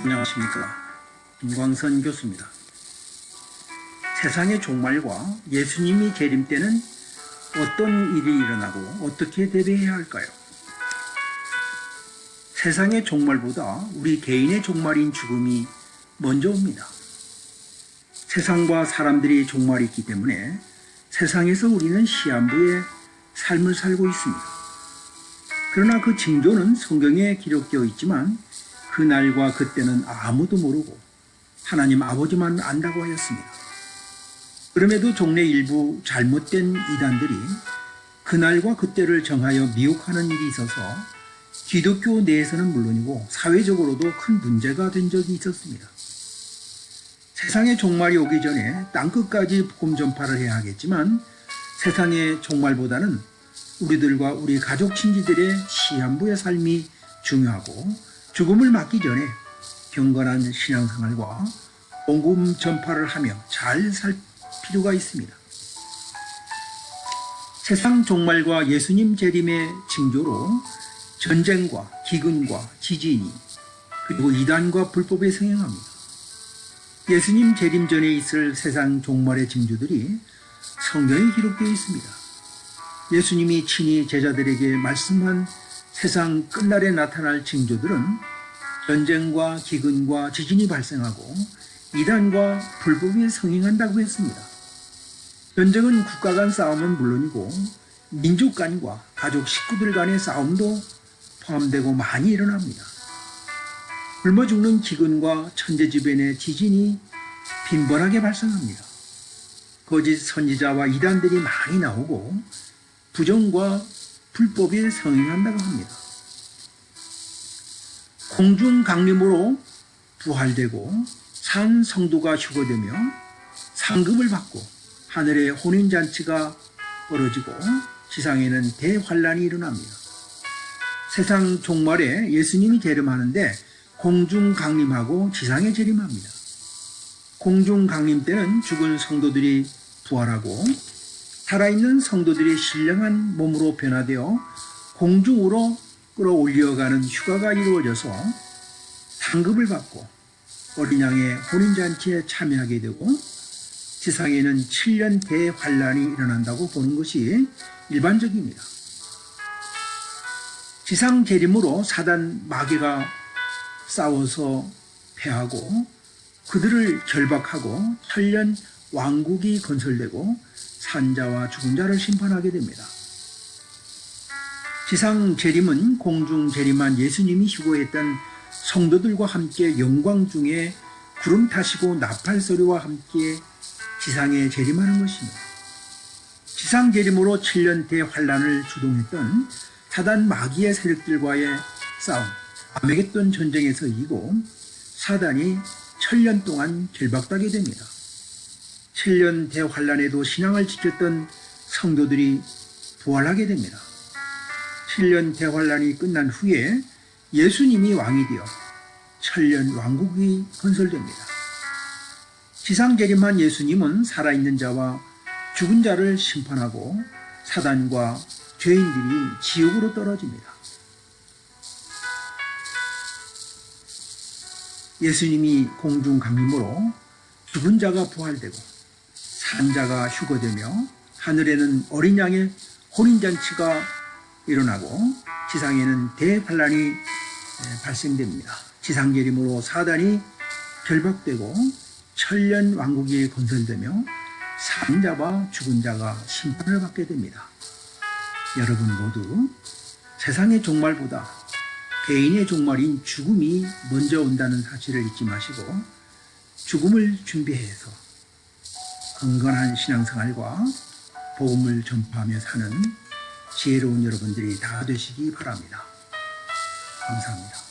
안녕하십니까. 김광선 교수입니다. 세상의 종말과 예수님이 재림 때는 어떤 일이 일어나고 어떻게 대비해야 할까요? 세상의 종말보다 우리 개인의 종말인 죽음이 먼저 옵니다. 세상과 사람들이 종말이 있기 때문에 세상에서 우리는 시한부의 삶을 살고 있습니다. 그러나 그 징조는 성경에 기록되어 있지만 그 날과 그때는 아무도 모르고 하나님 아버지만 안다고 하였습니다. 그럼에도 종래 일부 잘못된 이단들이 그날과 그때를 정하여 미혹하는 일이 있어서 기독교 내에서는 물론이고 사회적으로도 큰 문제가 된 적이 있었습니다. 세상의 종말이 오기 전에 땅끝까지 복음 전파를 해야 하겠지만 세상의 종말보다는 우리들과 우리 가족 친지들의 시한부의 삶이 중요하고 죽음을 맞기 전에 경건한 신앙생활과 복음 전파를 하며 잘 살 필요가 있습니다. 세상 종말과 예수님 재림의 징조로 전쟁과 기근과 지진이 그리고 이단과 불법에 성행합니다. 예수님 재림 전에 있을 세상 종말의 징조들이 성경에 기록되어 있습니다. 예수님이 친히 제자들에게 말씀한 세상 끝날에 나타날 징조들은 전쟁과 기근과 지진이 발생하고 이단과 불법이 성행한다고 했습니다. 전쟁은 국가 간 싸움은 물론이고 민족 간과 가족 식구들 간의 싸움도 포함되고 많이 일어납니다. 굶어 죽는 기근과 천재지변의 지진이 빈번하게 발생합니다. 거짓 선지자와 이단들이 많이 나오고 부정과 불법이 성행한다고 합니다. 공중 강림으로 부활되고 산 성도가 휴거되며 상급을 받고 하늘의 혼인 잔치가 벌어지고 지상에는 대환란이 일어납니다. 세상 종말에 예수님이 재림하는데 공중 강림하고 지상에 재림합니다. 공중 강림 때는 죽은 성도들이 부활하고 살아있는 성도들이 신령한 몸으로 변화되어 공중으로 끌어올려가는 휴가가 이루어져서 상급을 받고 어린 양의 혼인잔치에 참여하게 되고 지상에는 7년 대환란이 일어난다고 보는 것이 일반적입니다. 지상 재림으로 사단 마귀가 싸워서 패하고 그들을 결박하고 천년 왕국이 건설되고 산자와 죽은 자를 심판하게 됩니다. 지상 재림은 공중 재림한 예수님이 휴거했던 성도들과 함께 영광 중에 구름 타시고 나팔 소리와 함께 지상에 재림하는 것입니다. 지상 재림으로 7년 대 환란을 주동했던 사단 마귀의 세력들과의 싸움, 아메겟돈 전쟁에서 이기고 사단이 천년 동안 결박당하게 됩니다. 7년 대환란에도 신앙을 지켰던 성도들이 부활하게 됩니다. 7년 대환란이 끝난 후에 예수님이 왕이 되어 천년 왕국이 건설됩니다. 지상 재림한 예수님은 살아있는 자와 죽은 자를 심판하고 사단과 죄인들이 지옥으로 떨어집니다. 예수님이 공중 강림으로 죽은 자가 부활되고 산 자가 휴거되며 하늘에는 어린 양의 혼인잔치가 일어나고 지상에는 대환란이 발생됩니다. 지상재림으로 사단이 결박되고 천년 왕국이 건설되며 산 자와 죽은 자가 심판을 받게 됩니다. 여러분 모두 세상의 종말보다 개인의 종말인 죽음이 먼저 온다는 사실을 잊지 마시고 죽음을 준비해서 건강한 신앙생활과 복음을 전파하며 사는 지혜로운 여러분들이 다 되시기 바랍니다. 감사합니다.